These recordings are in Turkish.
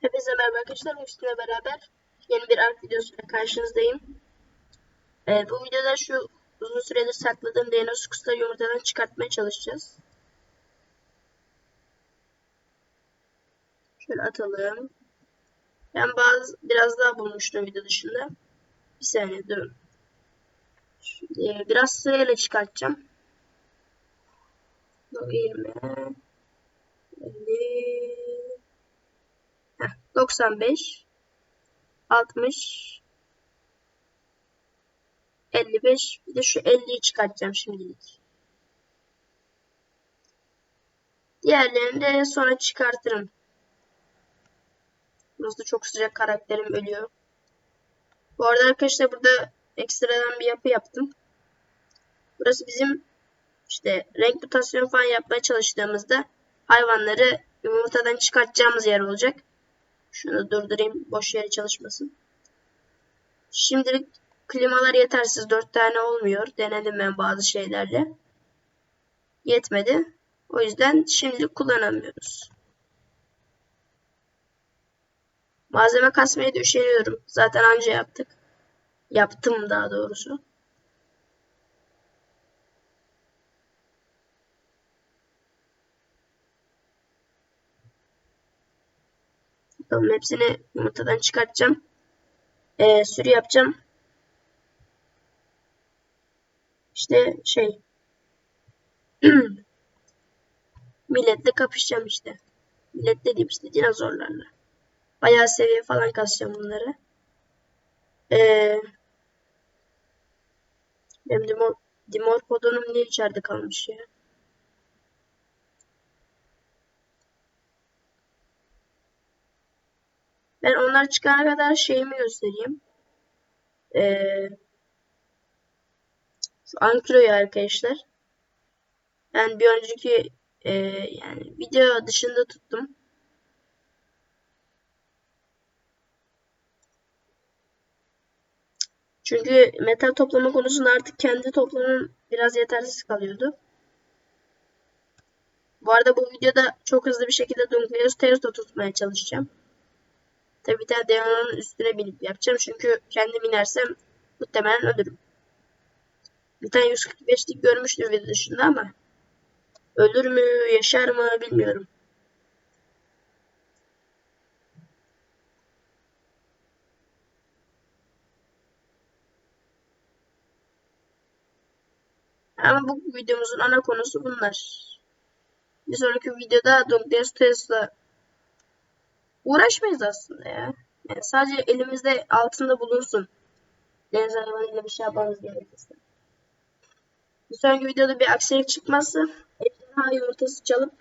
Hepinize merhaba arkadaşlar. Üstüne beraber yeni bir ARK videosuyla karşınızdayım. Ee, bu videoda şu uzun süredir sakladığım Dinosukus'ta yumurtadan çıkartmaya çalışacağız. Şöyle atalım. Ben bazı biraz daha bulmuştum video dışında. Bir saniye durun. Şimdi biraz sırayla çıkartacağım. 20 50 Heh, 95 60 55 bir de şu 50'yi çıkartacağım şimdilik. Diğerlerini de sonra çıkartırım. Burası çok sıcak karakterim ölüyor. Bu arada arkadaşlar burada ekstradan bir yapı yaptım. Burası bizim işte renk mutasyon falan yapmaya çalıştığımızda hayvanları yumurtadan çıkartacağımız yer olacak. Şunu durdurayım. Boş yere çalışmasın. Şimdilik klimalar yetersiz. 4 tane olmuyor. Denedim ben bazı şeylerle. Yetmedi. O yüzden şimdilik kullanamıyoruz. Malzeme kasmaya da üşeniyorum. Zaten anca yaptık. Yaptım daha doğrusu. Bakalım hepsini yumurtadan çıkartacağım. Ee, sürü yapacağım. İşte şey. Milletle kapışacağım işte. Millet dediğim işte dinozorlarla. Bayağı seviye falan kasacağım bunları. Ee, benim dimor, dimorphodonum niye içeride kalmış ya? Ben onlar çıkana kadar şeyimi göstereyim. Ee, şu Ankylo'yu arkadaşlar. Ben bir önceki e, yani video dışında tuttum. Çünkü metal toplama konusunda artık kendi toplamam biraz yetersiz kalıyordu. Bu arada bu videoda çok hızlı bir şekilde Dunkleus Teosta tutmaya çalışacağım. Tabi bir tane üstüne binip yapacağım. Çünkü kendim inersem muhtemelen ölürüm. Bir tane 145'lik görmüştüm video dışında ama ölür mü, yaşar mı bilmiyorum. Ama bu videomuzun ana konusu bunlar. Bir sonraki videoda Douglas Tesla uğraşmayız aslında ya. Yani sadece elimizde altında bulunsun. Deniz hayvanıyla bir şey yapmamız gerekirse. Bir sonraki videoda bir aksilik çıkmazsa ejderha yumurtası çalıp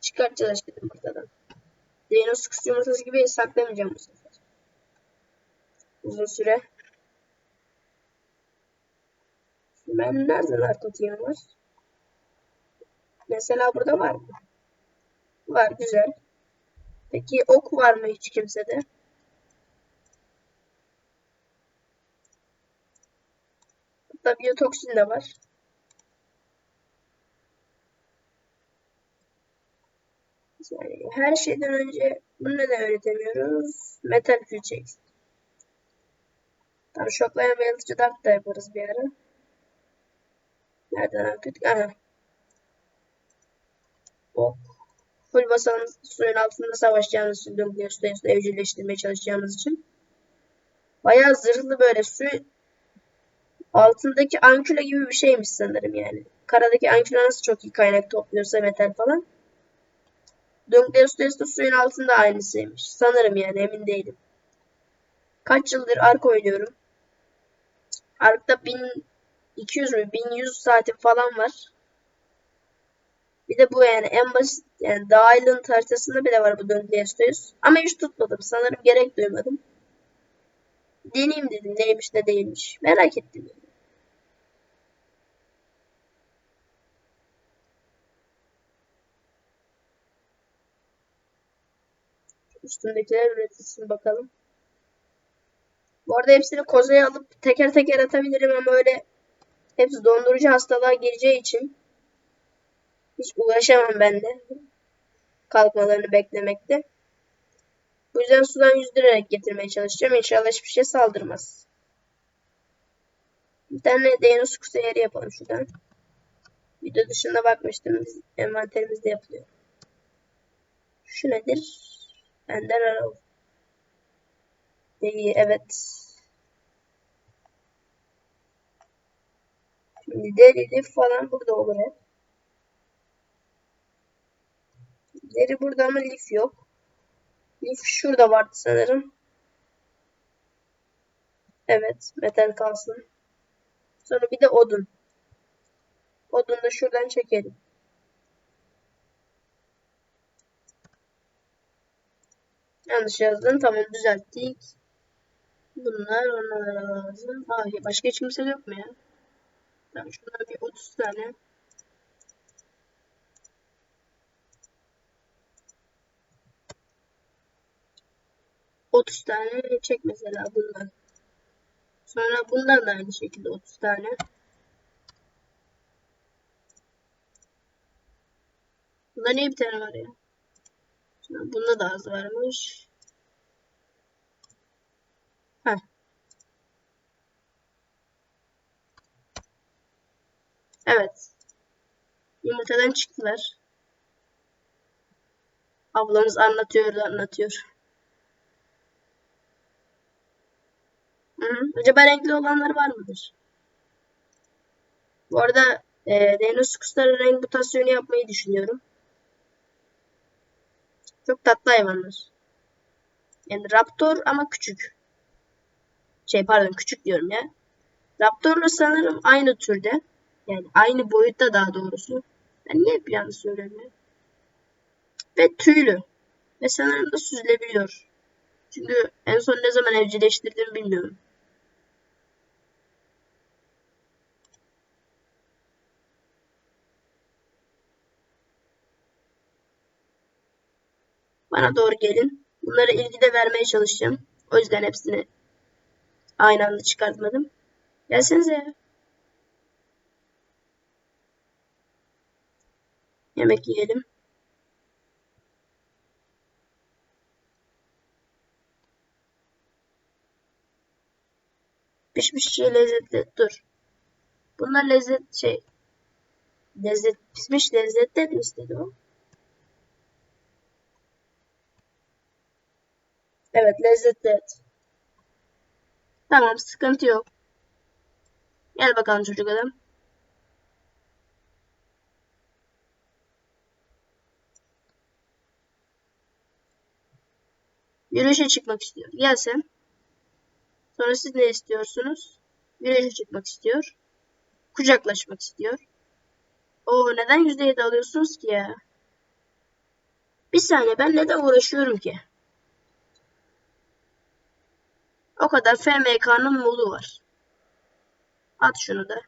çıkartacağız işte yumurtadan. Dinosukus yumurtası gibi saklamayacağım bu sefer. Uzun süre. Ben nerede narkotiğim var? Mesela burada var mı? Var güzel. Peki ok var mı hiç kimsede? Hatta biyotoksin de var. Yani her şeyden önce bunu neden öğretemiyoruz? Metal külçe eksik. Tamam şoklayan ve yalıtıcı dart da yaparız bir ara. Nereden yapıyorduk? Aha. Ok. Full basan suyun altında için Dumbledore üstüne evcilleştirmeye çalışacağımız için. Bayağı zırhlı böyle su altındaki anküle gibi bir şeymiş sanırım yani. Karadaki anküle nasıl çok iyi kaynak topluyorsa metal falan. Dunkleus Testo suyun altında aynısıymış. Sanırım yani emin değilim. Kaç yıldır Ark oynuyorum. Ark'ta 1200 mü 1100 saatim falan var. Bir de bu yani en basit yani dahilin haritasında bile var bu Dunkleus Ama hiç tutmadım. Sanırım gerek duymadım. Deneyim dedim neymiş ne değilmiş. Merak ettim. Üstündekiler üretilsin bakalım. Bu arada hepsini kozaya alıp teker teker atabilirim ama öyle hepsi dondurucu hastalığa gireceği için hiç uğraşamam ben de. Kalkmalarını beklemekte. Bu yüzden sudan yüzdürerek getirmeye çalışacağım. İnşallah hiçbir şey saldırmaz. Bir tane Deniz kutu yeri yapalım şuradan. Video dışında bakmıştım. Biz, envanterimizde yapılıyor. Şu nedir? Ender Arrow. Değil, evet. Şimdi deri lif falan burada olur hep. Deri burada ama lif yok. Lif şurada vardı sanırım. Evet, metal kalsın. Sonra bir de odun. Odunu da şuradan çekelim. Yanlış yazdım. Tamam düzelttik. Bunlar onlara lazım. Aa, başka hiç kimse yok mu ya? Tamam şundan bir 30 tane. Otuz tane çek mesela bundan. Sonra bundan da aynı şekilde 30 tane. Bunda niye bir tane var ya? Bunda da az varmış. Heh. Evet. Yumurtadan çıktılar. Ablamız anlatıyor anlatıyor. Hı hı. Acaba renkli olanlar var mıdır? Bu arada e, kuşları renk mutasyonu yapmayı düşünüyorum. Çok tatlı hayvanlar. Yani Raptor ama küçük. Şey pardon küçük diyorum ya. Raptorla sanırım aynı türde. Yani aynı boyutta daha doğrusu. Ben niye hep yanlış söylüyorum? Ve tüylü. Ve sanırım da süzülebiliyor. Çünkü en son ne zaman evcilleştirdim bilmiyorum. Bana doğru gelin. Bunları ilgide vermeye çalışacağım. O yüzden hepsini aynı anda çıkartmadım. Gelsenize ya. Yemek yiyelim. Pişmiş şey lezzetli. Dur. Bunlar lezzet şey. Lezzet pişmiş lezzetli mi istedi o? Evet lezzetli et. Tamam sıkıntı yok. Gel bakalım çocuk adam. Yürüyüşe çıkmak istiyor. Gel sen. Sonra siz ne istiyorsunuz? Yürüyüşe çıkmak istiyor. Kucaklaşmak istiyor. O neden %7 alıyorsunuz ki ya? Bir saniye ben neden uğraşıyorum ki? O kadar FMK'nın molu var. At şunu da.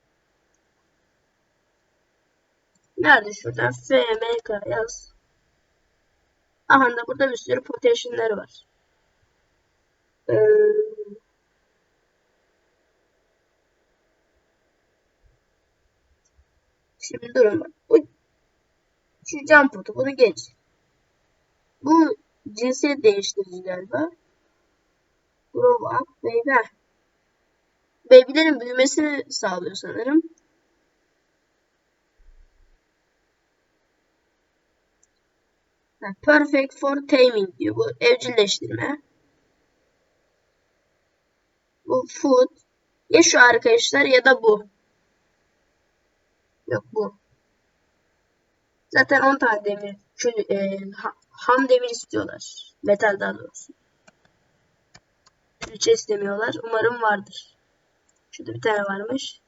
Nerede şuradan? FMK yaz. Aha da burada bir sürü potation'ler var. Ee, şimdi durun. Bu şu cam bunu geç. Bu cinsiyet değiştirici galiba. Grow up baby. Baby'lerin büyümesini sağlıyor sanırım. Perfect for taming diyor. Bu evcilleştirme. Bu food. Ya şu arkadaşlar ya da bu. Yok bu. Zaten 10 tane demir, kül, e, ham demir istiyorlar. Metal daha doğrusu. Külçe istemiyorlar. Umarım vardır. Şurada bir tane varmış.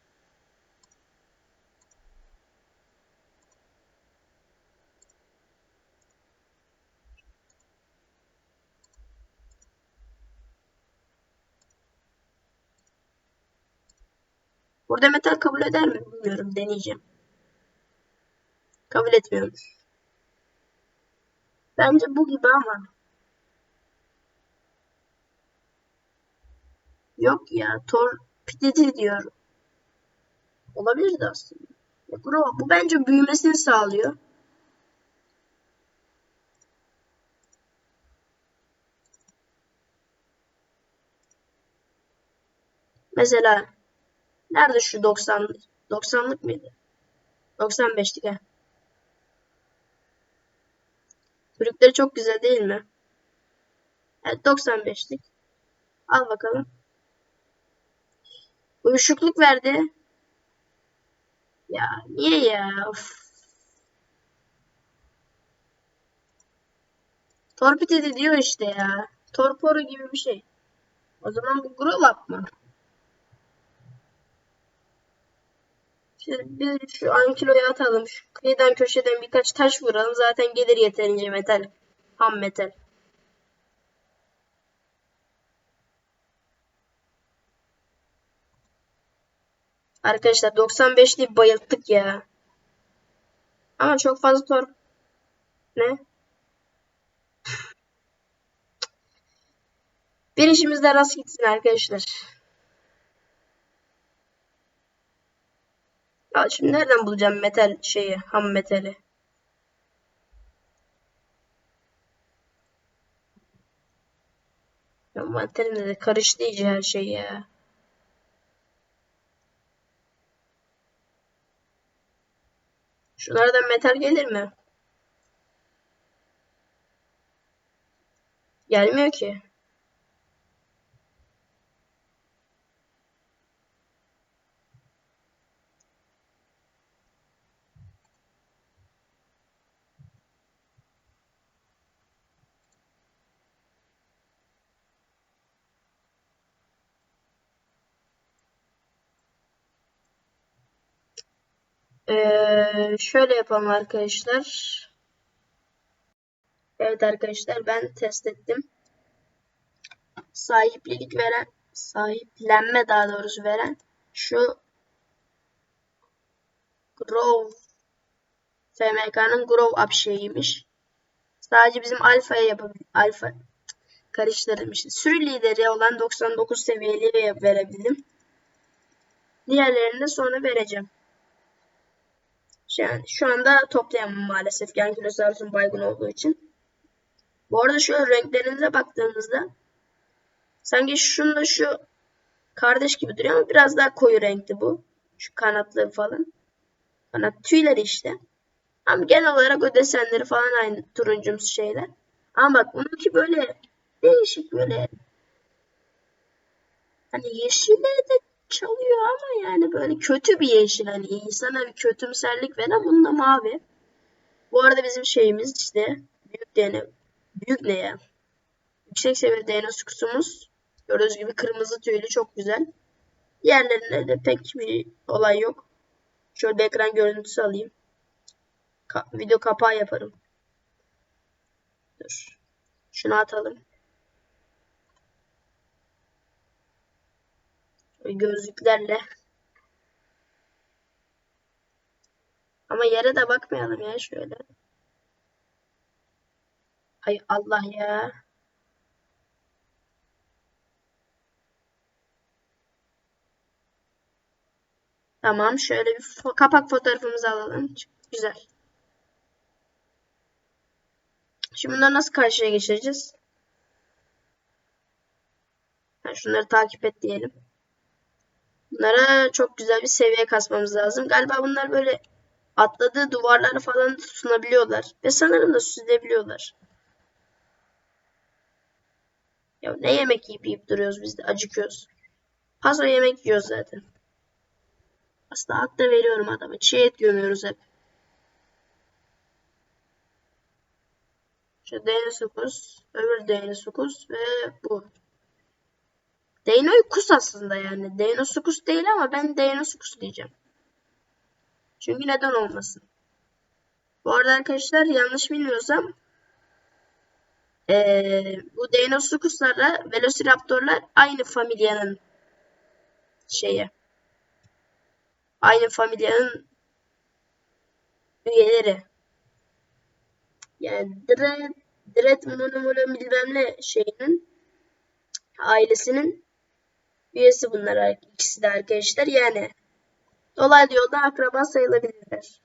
Burada metal kabul eder mi bilmiyorum. Deneyeceğim. Kabul etmiyormuş. Bence bu gibi ama. Yok ya. Tor piteti diyor. Olabilir de aslında. Ya, bu, bu bence büyümesini sağlıyor. Mesela nerede şu 90 90'lık mıydı? 95'lik he. Brükleri çok güzel değil mi? Evet 95'lik. Al bakalım. Uyuşukluk verdi. Ya niye ya? Of. Torpid diyor işte ya. Torporo gibi bir şey. O zaman bu grow up mı? Şimdi bir şu ankiloyu atalım. Şu kıyıdan köşeden birkaç taş vuralım. Zaten gelir yeterince metal. Ham metal. Arkadaşlar 95'li bayılttık ya. Ama çok fazla tor... Ne? Bir işimizde rast gitsin arkadaşlar. Ya şimdi nereden bulacağım metal şeyi, ham metali? Ya materimde de karıştı iyice her şey ya. Şunlardan metal gelir mi? Gelmiyor ki. Ee, şöyle yapalım arkadaşlar. Evet arkadaşlar ben test ettim. Sahiplilik veren, sahiplenme daha doğrusu veren şu Grow FMK'nın Grow Up şeyiymiş. Sadece bizim alfaya yapabil alfa karıştırılmıştı. Sürü lideri olan 99 seviyeliğe verebildim. Diğerlerini de sonra vereceğim. Yani şu anda toplayamam maalesef. Gen kilosu baygın olduğu için. Bu arada şu renklerinize baktığımızda sanki şunla şu kardeş gibi duruyor ama biraz daha koyu renkli bu. Şu kanatları falan. Kanat tüyleri işte. Ama genel olarak o desenleri falan aynı turuncumsu şeyler. Ama bak bununki böyle değişik böyle hani yeşilleri de çalıyor ama yani böyle kötü bir yeşil hani insana bir kötümserlik veren bunda mavi. Bu arada bizim şeyimiz işte büyük DNA büyük ne ya? Yüksek seviye DNA sukusumuz. Gördüğünüz gibi kırmızı tüylü çok güzel. Diğerlerinde de pek bir olay yok. Şöyle ekran görüntüsü alayım. Ka video kapağı yaparım. Dur. Şunu atalım. Gözlüklerle. Ama yere de bakmayalım ya şöyle. Hay Allah ya. Tamam şöyle bir fo kapak fotoğrafımızı alalım. Güzel. Şimdi bunları nasıl karşıya geçireceğiz? şunları takip et diyelim. Bunlara çok güzel bir seviye kasmamız lazım. Galiba bunlar böyle atladığı duvarları falan tutunabiliyorlar. Ve sanırım da süzülebiliyorlar. Ya ne yemek yiyip yiyip duruyoruz biz de acıkıyoruz. Paso yemek yiyoruz zaten. Aslında hak da veriyorum adama. Çiğ et gömüyoruz hep. Şu Deinosuchus, öbür Deinosuchus ve bu. Deinosuchus aslında yani. Deinosuchus değil ama ben Deinosuchus diyeceğim. Çünkü neden olmasın? Bu arada arkadaşlar yanlış bilmiyorsam ee, bu Deinosuchus'larla Velociraptor'lar aynı familyanın şeyi. Aynı familyanın üyeleri. Yani Dread, Dread Monomono bilmem ne şeyinin ailesinin üyesi bunlar ikisi de arkadaşlar. Yani dolaylı yoldan akraba sayılabilirler.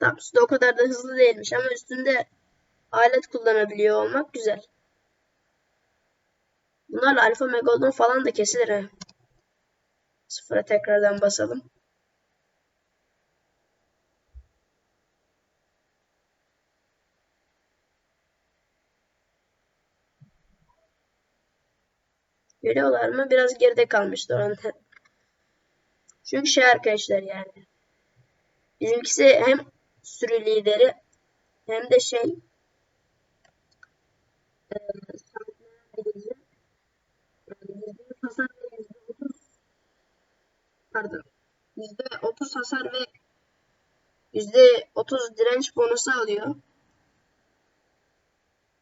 Tamam üstünde o kadar da hızlı değilmiş ama üstünde alet kullanabiliyor olmak güzel. Bunlarla alfa megalodon falan da kesilir ha. Sıfıra tekrardan basalım. Görüyorlar mı? Biraz geride kalmıştı oranın. Çünkü şey arkadaşlar yani. Bizimkisi hem sürü lideri hem de şey e, hasar ve %30 pardon %30 hasar ve %30 direnç bonusu alıyor.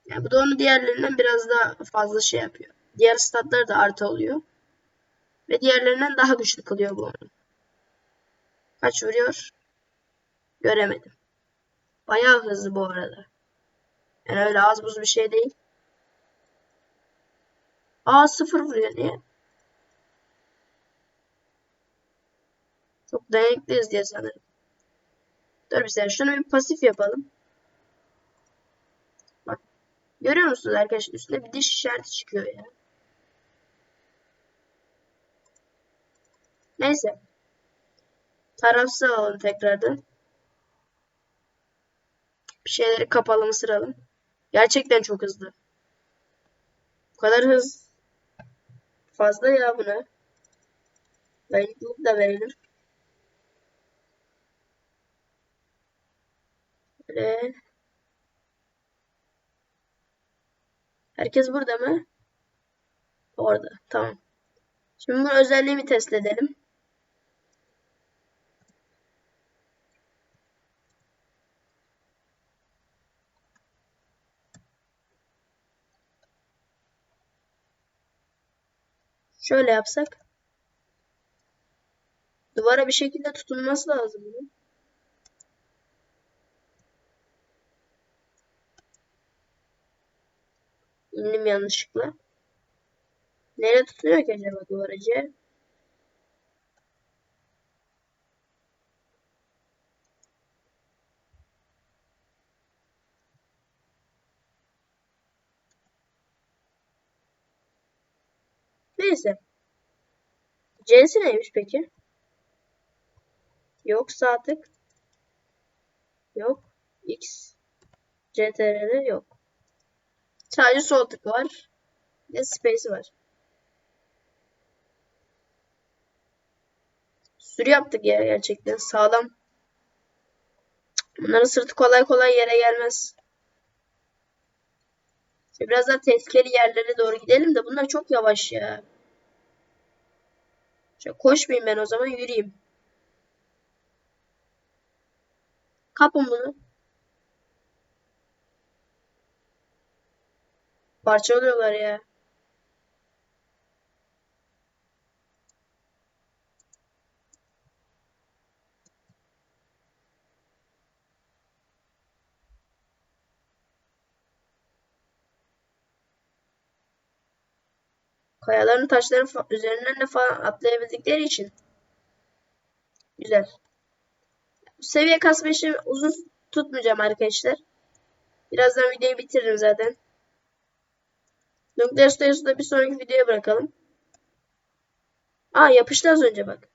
Yani bu da onu diğerlerinden biraz daha fazla şey yapıyor. Diğer statları da artı oluyor. Ve diğerlerinden daha güçlü kılıyor bu onu. Kaç vuruyor? Göremedim. Bayağı hızlı bu arada. Yani öyle az buz bir şey değil. Aa sıfır vuruyor niye? Çok dayanıklıyız diye sanırım. Dur bir saniye şunu bir pasif yapalım. Bak. Görüyor musunuz arkadaşlar? Üstünde bir diş işareti çıkıyor ya. Neyse. Tarafsız alalım tekrardan. Bir şeyleri kapalı ısıralım. Gerçekten çok hızlı. Bu kadar hız fazla ya buna. Dayanıklılık da verelim. Böyle. Herkes burada mı? Orada. Tamam. Şimdi bu özelliğimi test edelim. Şöyle yapsak. Duvara bir şekilde tutunması lazım. Bunun. İndim yanlışlıkla. Nereye tutunuyor ki acaba duvarıcı? Neyse. C'si neymiş peki? Yok sağ tık. Yok. X. CTRL'de yok. Sadece sol var. Ve space var. Sürü yaptık ya gerçekten. Sağlam. Bunların sırtı kolay kolay yere gelmez. Biraz daha tehlikeli yerlere doğru gidelim de bunlar çok yavaş ya. Koşmayayım ben o zaman yürüyeyim. Kapın bunu. Parçalıyorlar ya. Kayaların taşların üzerinden de falan atlayabildikleri için. Güzel. Seviye kasma işi uzun tutmayacağım arkadaşlar. Birazdan videoyu bitiririm zaten. Nükleer Studios'u da bir sonraki videoya bırakalım. Aa yapıştı az önce bak.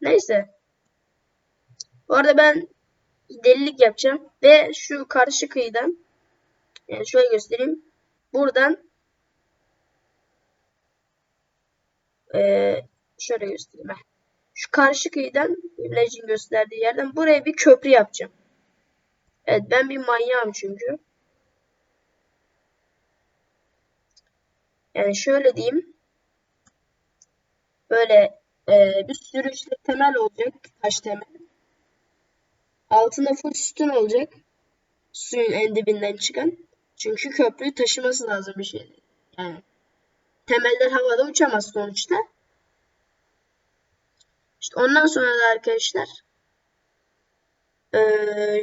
Neyse. Bu arada ben delilik yapacağım. Ve şu karşı kıyıdan yani şöyle göstereyim. Buradan ee, şöyle göstereyim. Şu karşı kıyıdan Legend gösterdiği yerden buraya bir köprü yapacağım. Evet ben bir manyağım çünkü. Yani şöyle diyeyim. Böyle e, bir sürü işte temel olacak. Taş temel. Altında full sütun olacak. Suyun en dibinden çıkan. Çünkü köprüyü taşıması lazım bir şey. Yani temeller havada uçamaz sonuçta. İşte ondan sonra da arkadaşlar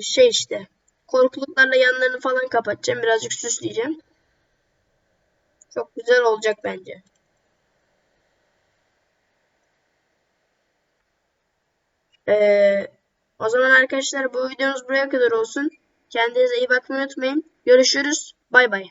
şey işte korkuluklarla yanlarını falan kapatacağım. Birazcık süsleyeceğim. Çok güzel olacak bence. Ee, o zaman arkadaşlar bu videomuz buraya kadar olsun. Kendinize iyi bakmayı unutmayın. Görüşürüz. Bay bay.